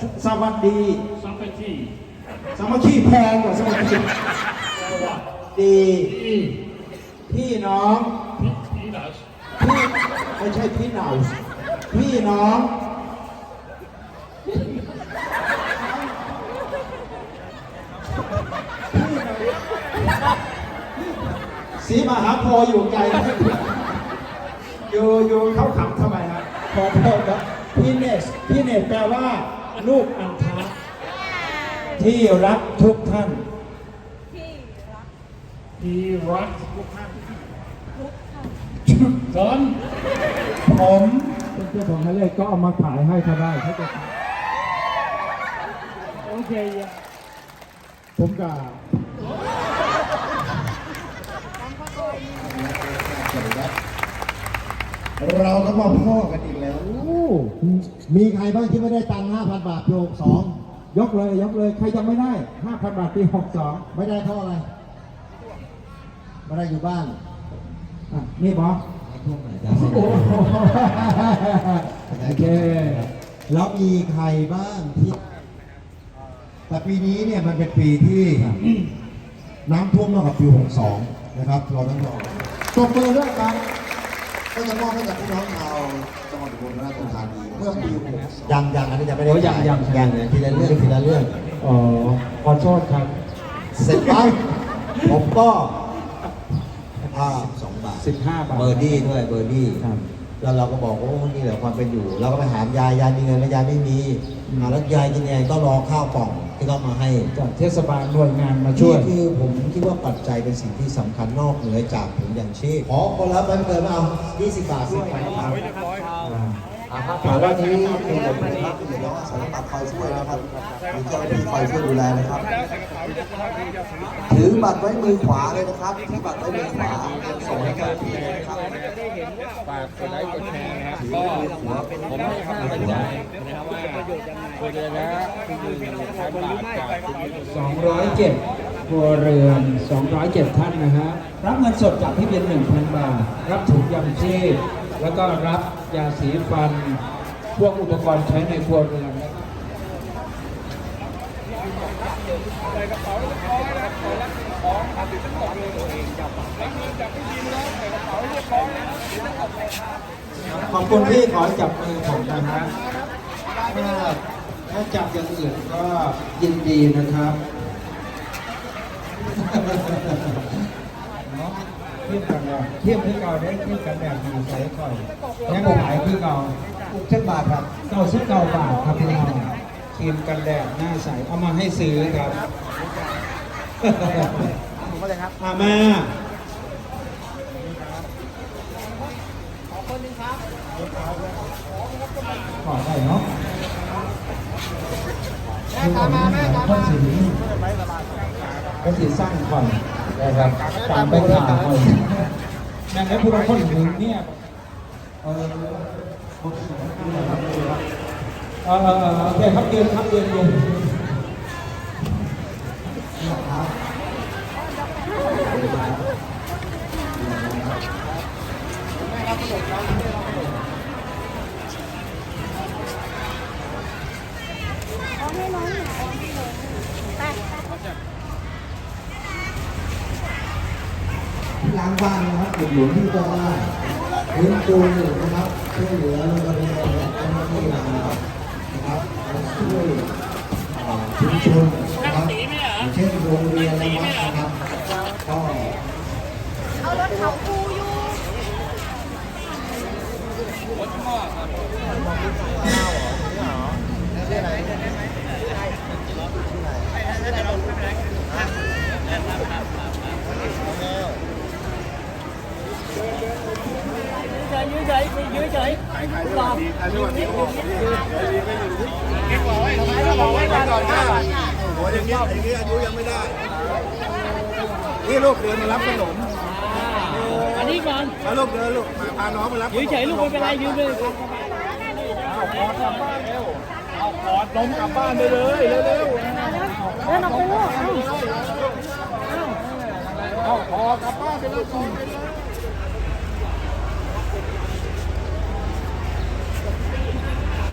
สสวัสดีซัมปทีสามัคคีแพงกว่าสวัสดีแปลว่าดีอีพี่น้องพีพีนัสพี่ไม่ใช่พี่เหนาพี่น้อง สีมหาโพธิ์อยู่ไกลนะอยู่อยู่เข้าขำทำไมฮะขอโทษครับพี่เนสพี่เนสแปลว่า ลูกอันทะที่รักทุกท่านพีรักทุกท่านตอนผมเป็นเจ้าของให้เลยก็เอามาขายให้เขาได้เขาจะขายโอเค ผมกับเราก็มาพ่อกันอีกแล้ว มีใครบ้างที่ไม่ได้ตังค์5,000บาทโยกสองยกเลยยกเลยใครยังไม่ได้5,000บาทปี62ไม่ได้เพราะอะไรไม่ได้อยู่บ้านอะนี่บอสช่วงไหนจ๊ะโอ้โหโอเคแล้วมีใครบ้างที่แต่ปีนี้เนี่ยมันเป็นปีที่น้ำท่วมมากกว่าปี 62 นะครับ เราต้องรอตบมือด้วยครับ ก็จะมอบให้กับพี่น้องชาวจังหวัดอุบลราชธานีเมื่อปี62ยังยังอันนี้ยังไม่ได้โอ้ยังยัง ยังเนี่ยทีละเรื่องทีละเรื่อง อ๋อขอโทษครับ เสร็จปั๊บผมก็อ่าสองบาท15บาท เบอร์ดี้ด้วยเบอร์ดี้ครับแล้วเราก็บอกว่าโอ้นี่แหละความเป็นอยู่ เราก็ไปถามยายยายมีเงินไหมยายไม่มีอืมอ่าแล้วยายกินยังไงก็รอข้าวกล่อง ที่เขามาให้จากเทศบาลหน่วยงานมาช่วย นี่คือผมคิดว่าปัจจัยเป็นสิ่งที่สำคัญนอกเหนือจากถุงอย่างชีพขอคนละมันเกินมาเอา20 บาทสิบไปครั บอ่าครับวันนี้มีผมนะครับที่เดี๋ยวสารปัดคอยช่วยนะครับมีเจ้าหน้าที่คอยช่วยดูแลนะครับ ถือบัตรไว้มือขวาเลยนะครับถือบัตรไว้มือขวาส่งให้เจ้าหน้าที่เลยนะครับ ฝากกดไลค์กดแชร์นะครับก็ผมให้คำมั่นใจนะครับว่าควรจะนะคือหนึ่งพันบาทจากคุณยุทธ207ครัวเรือน 207 ท่านนะฮะรับเงินสดจากพี่เบียน1,000 บาท รับถุงยางชีพ แล้วก็รับยาสีฟัน พวกอุปกรณ์ใช้ในครัวเรือนนะครับขอบคุณที่ขอจับมือผมนะฮะถ้าถ้าจับอย่างอื่นก็ยินดีนะครับ เทียบกันเลยเทียบที่เก่าได้เทียบกันแบบมีใส่ก่อนยังขายคือเก่าอุกเช่นบาทครับเก้าสิบเก้าบาทครับพี่น้องครีมกันแดดหน้าใสเอามาให้ซื้อครับอามาขอได้เนาะแม่ตามมาแม่ตามมาก็สีสร้างก่อน นะครับตามไปถามก่อนแม่งแล้วผู้ละคนหนึ่งเนี่ยเออเออเออเออโอเคครับยืนครับยืนยืนที่ ล้างบ้านนะครับอุดหนุนที่ตัวบ้านพื้นปูนนะครับช่วยเหลือโรงเรียนและเจ้าหน้าที่นะครับนะครับช่วยอ่าชุมชนนะครับอย่างเช่นโรงเรียนและวัดนะครับก็เอารถเขา คูอยู่โอ้ยอย่างนี้อย่างนี้อายุยังไม่ได้ นี่ลูกเดินมารับขนมอันนี้ก่อนมาลูกเดินลูกมาพาน้องมารับยืนเฉยลูกไม่เป็นไรยืนเลยเอาคอร์ดกลับบ้านเร็วเอาคอร์ดนมกลับบ้านไปเลยเร็วเร็วเดินออกไปลูกเอาคอร์ดกลับบ้านไปเลยคอร์ดไปเลย